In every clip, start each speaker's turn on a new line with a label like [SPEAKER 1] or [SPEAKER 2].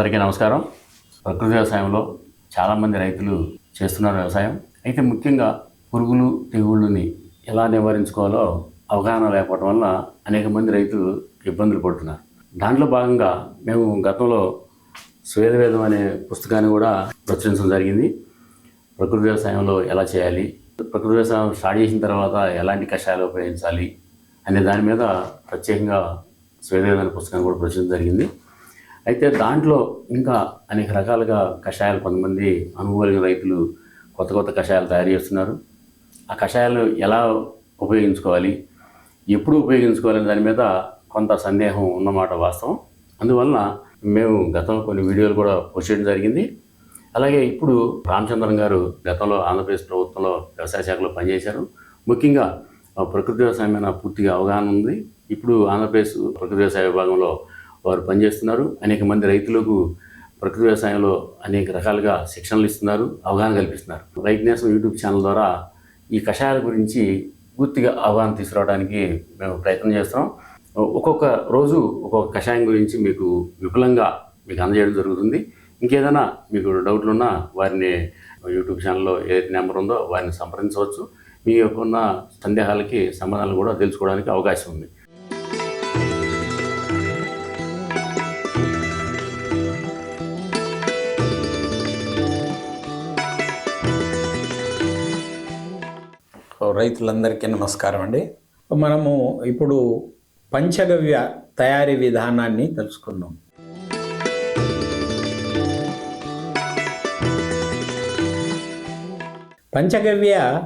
[SPEAKER 1] అందరికీ నమస్కారం. ప్రకృతి వ్యవసాయంలో చాలామంది రైతులు చేస్తున్నారు వ్యవసాయం. అయితే ముఖ్యంగా పురుగులు తెగుళ్ళని ఎలా నివారించుకోవాలో అవగాహన లేకపోవడం వల్ల అనేక మంది రైతులు ఇబ్బందులు పడుతున్నారు. దాంట్లో భాగంగా మేము గతంలో స్వేదవేదం అనే పుస్తకాన్ని కూడా ప్రచురించడం జరిగింది. ప్రకృతి వ్యవసాయంలో ఎలా చేయాలి ప్రకృతి వ్యవసాయం స్టార్ట్ చేసిన తర్వాత ఎలాంటి కషాయాలు ఉపయోగించాలి అనే దాని మీద ప్రత్యేకంగా స్వేదవేదం అనే పుస్తకాన్ని కూడా ప్రచురించడం జరిగింది. అయితే దాంట్లో ఇంకా అనేక రకాలుగా కషాయాలు కొంతమంది అనుభవం రైతులు కొత్త కొత్త కషాయాలు తయారు చేస్తున్నారు. ఆ కషాయాలు ఎలా ఉపయోగించుకోవాలి? ఎప్పుడు ఉపయోగించుకోవాలనే దాని మీద కొంత సందేహం ఉన్నమాట వాస్తవం. అందువలన మేము గతంలో కొన్ని వీడియోలు కూడా పోస్ట్ చేయడం జరిగింది. అలాగే ఇప్పుడు రామచంద్రన్ గారు గతంలో ఆంధ్రప్రదేశ్ ప్రభుత్వంలో వ్యవసాయ శాఖలో పనిచేశారు. ముఖ్యంగా ప్రకృతి వ్యవసాయం మీద పూర్తిగా అవగాహన ఉంది. ఇప్పుడు ఆంధ్రప్రదేశ్ ప్రకృతి వ్యవసాయ విభాగంలో వారు పనిచేస్తున్నారు. అనేక మంది రైతులకు ప్రకృతి వ్యవసాయంలో అనేక రకాలుగా శిక్షణలు ఇస్తున్నారు అవగాహన కల్పిస్తున్నారు. రైతు నేసం యూట్యూబ్ ఛానల్ ద్వారా ఈ కషాయాల గురించి పూర్తిగా అవగాహన తీసుకురావడానికి మేము ప్రయత్నం చేస్తాం ఒక్కొక్క రోజు ఒక్కొక్క కషాయం గురించి మీకు విపులంగా మీకు అందజేయడం జరుగుతుంది. ఇంకేదైనా మీకు డౌట్లు ఉన్నా వారిని యూట్యూబ్ ఛానల్లో ఏదైతే నెంబర్ ఉందో వారిని సంప్రదించవచ్చు. మీ యొక్క ఉన్న సందేహాలకి సంబంధాలు కూడా తెలుసుకోవడానికి అవకాశం ఉంది.
[SPEAKER 2] రైతులందరికీ నమస్కారం అండి. మనము ఇప్పుడు పంచగవ్య తయారీ విధానాన్ని తెలుసుకుందాం. Panchagavya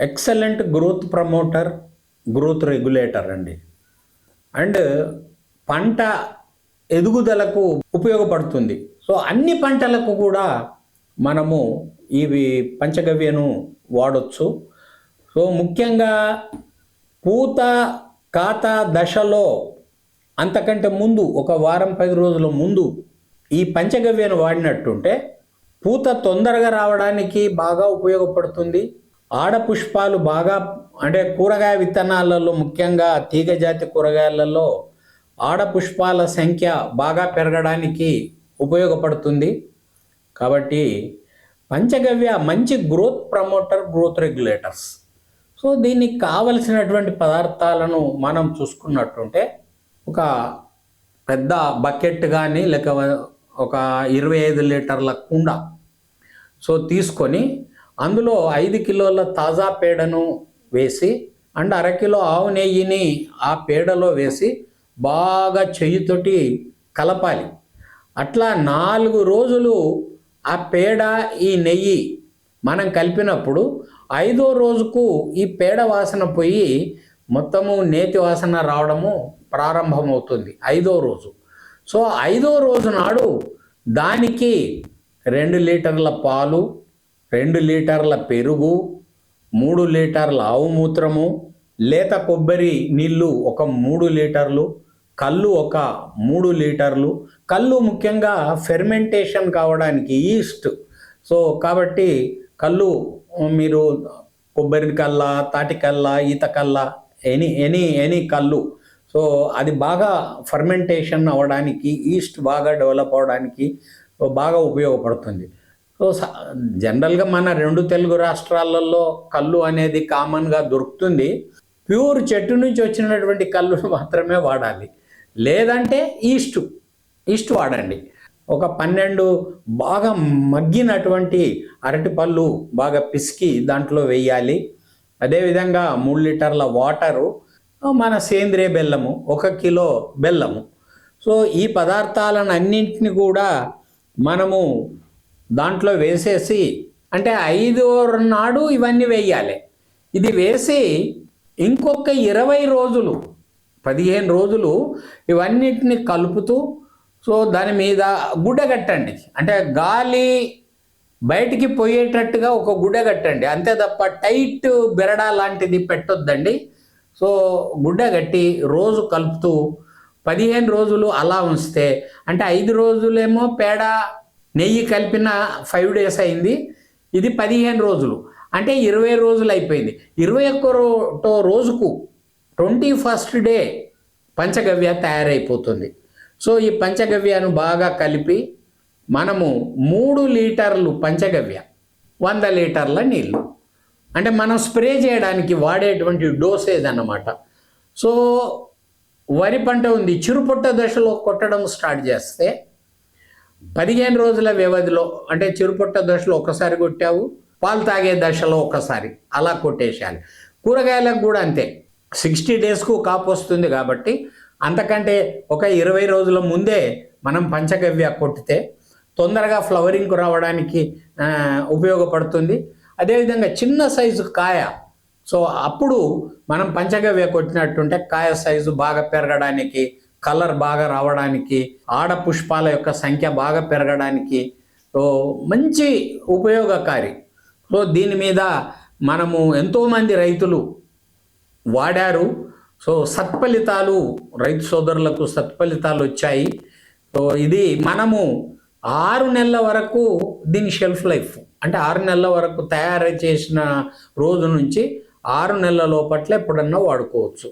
[SPEAKER 2] excellent growth promoter growth regulator అండి. అండ్ పంట ఎదుగుదలకు ఉపయోగపడుతుంది. సో అన్ని పంటలకు కూడా మనము ఇవి పంచగవ్యను వాడచ్చు. సో ముఖ్యంగా పూత కాత దశలో అంతకంటే ముందు ఒక వారం పది రోజుల ముందు ఈ పంచగవ్యను వాడినట్టుంటే పూత తొందరగా రావడానికి బాగా ఉపయోగపడుతుంది. ఆడపుష్పాలు బాగా అంటే కూరగాయ విత్తనాలలో ముఖ్యంగా తీగజాతి కూరగాయలలో ఆడపుష్పాల సంఖ్య బాగా పెరగడానికి ఉపయోగపడుతుంది. కాబట్టి పంచగవ్య మంచి growth promoter growth regulators so దీనికి కావలసినటువంటి పదార్థాలను మనం చూసుకున్నట్టుంటే ఒక పెద్ద బకెట్ కానీ లేక ఒక ఇరవై ఐదు లీటర్ల కుండ. సో తీసుకొని అందులో ఐదు కిలోల తాజా పేడను వేసి అండ్ అరకిలో ఆవు నెయ్యిని ఆ పేడలో వేసి బాగా చెయ్యితోటి కలపాలి. అట్లా నాలుగు రోజులు ఆ పేడ ఈ నెయ్యి మనం కలిపినప్పుడు ఐదో రోజుకు ఈ పేడ వాసన పోయి మొత్తము నేతి వాసన రావడము ప్రారంభమవుతుంది ఐదో రోజు. సో ఐదో రోజు నాడు దానికి రెండు లీటర్ల పాలు రెండు లీటర్ల పెరుగు మూడు లీటర్ల ఆవు మూత్రము లేత కొబ్బరి నీళ్ళు ఒక మూడు లీటర్లు కళ్ళు ఒక మూడు లీటర్లు. కళ్ళు ముఖ్యంగా ఫెర్మెంటేషన్ కావడానికి ఈస్ట్. సో కాబట్టి కళ్ళు మీరు కొబ్బరి కళ్ళ తాటి కళ్ళ ఈత కళ్ళ ఎనీ ఎనీ ఎనీ కళ్ళు. సో అది బాగా ఫర్మెంటేషన్ అవ్వడానికి ఈస్ట్ బాగా డెవలప్ అవ్వడానికి బాగా ఉపయోగపడుతుంది. సో జనరల్గా మన రెండు తెలుగు రాష్ట్రాలలో కళ్ళు అనేది కామన్గా దొరుకుతుంది. ప్యూర్ చెట్టు నుంచి వచ్చినటువంటి కళ్ళు మాత్రమే వాడాలి. లేదంటే ఈస్ట్ ఈస్ట్ వాడండి. ఒక పన్నెండు బాగా మగ్గినటువంటి అరటిపళ్ళు బాగా పిసికి దాంట్లో వేయాలి. అదేవిధంగా మూడు లీటర్ల వాటరు మన సేంద్రియ బెల్లము ఒక కిలో బెల్లము. సో ఈ పదార్థాలను అన్నింటిని కూడా మనము దాంట్లో వేసేసి అంటే ఐదో నాడు ఇవన్నీ వేయాలి. ఇది వేసి ఇంకొక ఇరవై రోజులు పదిహేను రోజులు ఇవన్నిటిని కలుపుతూ సో దాని మీద గుడ్డ కట్టండి. అంటే గాలి బయటికి పోయేటట్టుగా ఒక గుడ్డ కట్టండి. అంతే తప్ప టైట్ బెరడా లాంటిది పెట్టొద్దండి. సో గుడ్డ కట్టి రోజు కలుపుతూ పదిహేను రోజులు అలా ఉంచితే అంటే ఐదు రోజులేమో పేడ నెయ్యి కలిపిన ఫైవ్ డేస్ అయింది. ఇది పదిహేను రోజులు. అంటే ఇరవై రోజులు అయిపోయింది. ఇరవై ఒక్క రోజుకు ట్వంటీ ఫస్ట్ డే పంచగవ్య తయారైపోతుంది. సో ఈ పంచగవ్యను బాగా కలిపి మనము మూడు లీటర్లు పంచగవ్య వంద లీటర్ల నీళ్ళు. అంటే మనం స్ప్రే చేయడానికి వాడేటువంటి డోసేజ్ అన్నమాట సో వరి పంట ఉంది చిరుపుట్ట దశలో కొట్టడం స్టార్ట్ చేస్తే పదిహేను రోజుల వ్యవధిలో అంటే చిరుపుట్ట దశలో ఒకసారి కొట్టావు పాలు తాగే దశలో ఒకసారి అలా కొట్టేసేయాలి. కూరగాయలకు కూడా అంతే సిక్స్టీ డేస్కు కాపు వస్తుంది కాబట్టి అంతకంటే ఒక ఇరవై రోజుల ముందే మనం పంచగవ్య కొట్టితే తొందరగా ఫ్లవరింగ్ రావడానికి ఉపయోగపడుతుంది. అదేవిధంగా చిన్న సైజు కాయ. సో అప్పుడు మనం పంచగవ్య కొట్టినట్టుంటే కాయ సైజు బాగా పెరగడానికి కలర్ బాగా రావడానికి ఆడ పుష్పాల యొక్క సంఖ్య బాగా పెరగడానికి సో మంచి ఉపయోగకారి. సో దీని మీద మనము ఎంతోమంది రైతులు వాడారు. సో సత్ఫలితాలు రైతు సోదరులకు సత్ఫలితాలు వచ్చాయి. సో ఇది మనము ఆరు నెలల వరకు దీని షెల్ఫ్ లైఫ్. అంటే ఆరు నెలల వరకు తయారు చేసిన రోజు నుంచి ఆరు నెలల లోపట్ల ఎప్పుడన్నా వాడుకోవచ్చు.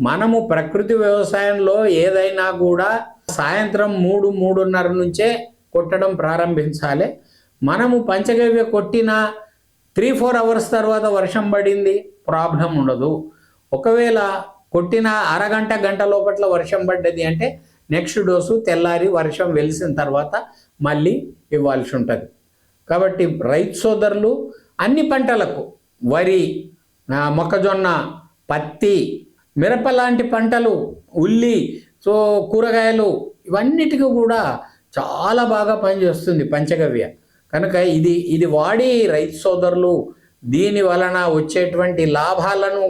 [SPEAKER 2] మనము ప్రకృతి వ్యవసాయంలో ఏదైనా కూడా సాయంత్రం మూడు మూడున్నర నుంచే కొట్టడం ప్రారంభించాలి. మనము పంచగవ్య కొట్టిన త్రీ ఫోర్ అవర్స్ తర్వాత వర్షం పడింది ప్రాబ్లం ఉండదు. ఒకవేళ కొట్టిన అరగంట గంట లోపట్ల వర్షం పడ్డది అంటే నెక్స్ట్ డోసు తెల్లారి వర్షం వెలిసిన తర్వాత మళ్ళీ ఇవ్వాల్సి ఉంటుంది. కాబట్టి రైతు సోదరులు అన్ని పంటలకు వరి మొక్కజొన్న పత్తి మిరప లాంటి పంటలు ఉల్లి సో కూరగాయలు ఇవన్నిటికీ కూడా చాలా బాగా పనిచేస్తుంది పంచగవ్య. కనుక ఇది ఇది వాడి రైతు సోదరులు దీని వలన వచ్చేటువంటి లాభాలను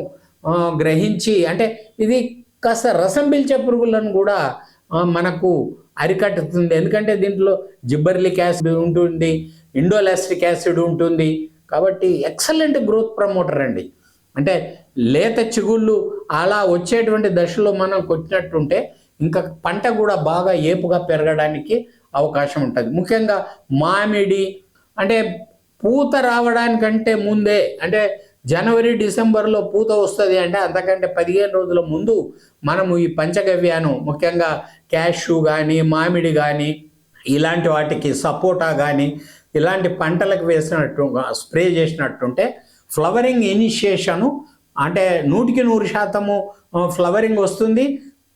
[SPEAKER 2] గ్రహించి అంటే ఇది కాస్త రసం పీల్చే పురుగులను కూడా మనకు అరికట్టుతుంది. ఎందుకంటే దీంట్లో జిబ్బర్లిక్ యాసిడ్ ఉంటుంది ఇండోలాస్టిక్ యాసిడ్ ఉంటుంది. కాబట్టి ఎక్సలెంట్ గ్రోత్ ప్రమోటర్ అండి. అంటే లేత చిగుళ్ళు అలా వచ్చేటువంటి దశలో మనం కొట్టినట్టుంటే ఇంకా పంట కూడా బాగా ఏపుగా పెరగడానికి అవకాశం ఉంటుంది. ముఖ్యంగా మామిడి అంటే పూత రావడానికంటే ముందే అంటే జనవరి డిసెంబర్లో పూత వస్తుంది అంటే అంతకంటే పదిహేను రోజుల ముందు మనము ఈ పంచగవ్యాను ముఖ్యంగా క్యాషు కానీ మామిడి కానీ ఇలాంటి వాటికి సపోటా కానీ ఇలాంటి పంటలకు వేసినట్టు స్ప్రే చేసినట్టుంటే ఫ్లవరింగ్ ఇనిషియేషను అంటే నూటికి నూరు శాతము ఫ్లవరింగ్ వస్తుంది.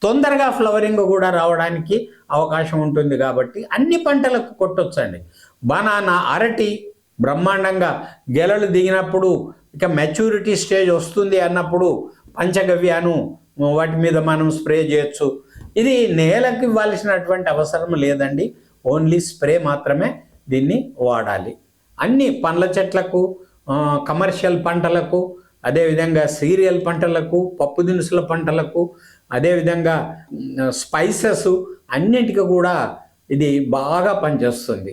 [SPEAKER 2] తొందరగా ఫ్లవరింగ్ కూడా రావడానికి అవకాశం ఉంటుంది కాబట్టి అన్ని పంటలకు కొట్టొచ్చండి. బనానా అరటి బ్రహ్మాండంగా గెలలు దిగినప్పుడు ఇక మెచ్యూరిటీ స్టేజ్ వస్తుంది అన్నప్పుడు పంచగవ్యాను వాటి మీద మనం స్ప్రే చేయొచ్చు. ఇది నేలకు ఇవ్వాల్సినటువంటి అవసరం లేదండి. ఓన్లీ స్ప్రే మాత్రమే దీన్ని వాడాలి. అన్ని పండ్ల చెట్లకు కమర్షియల్ పంటలకు అదేవిధంగా సీరియల్ పంటలకు పప్పు దినుసుల పంటలకు అదేవిధంగా స్పైసెస్ అన్నిటికీ కూడా ఇది బాగా పనిచేస్తుంది.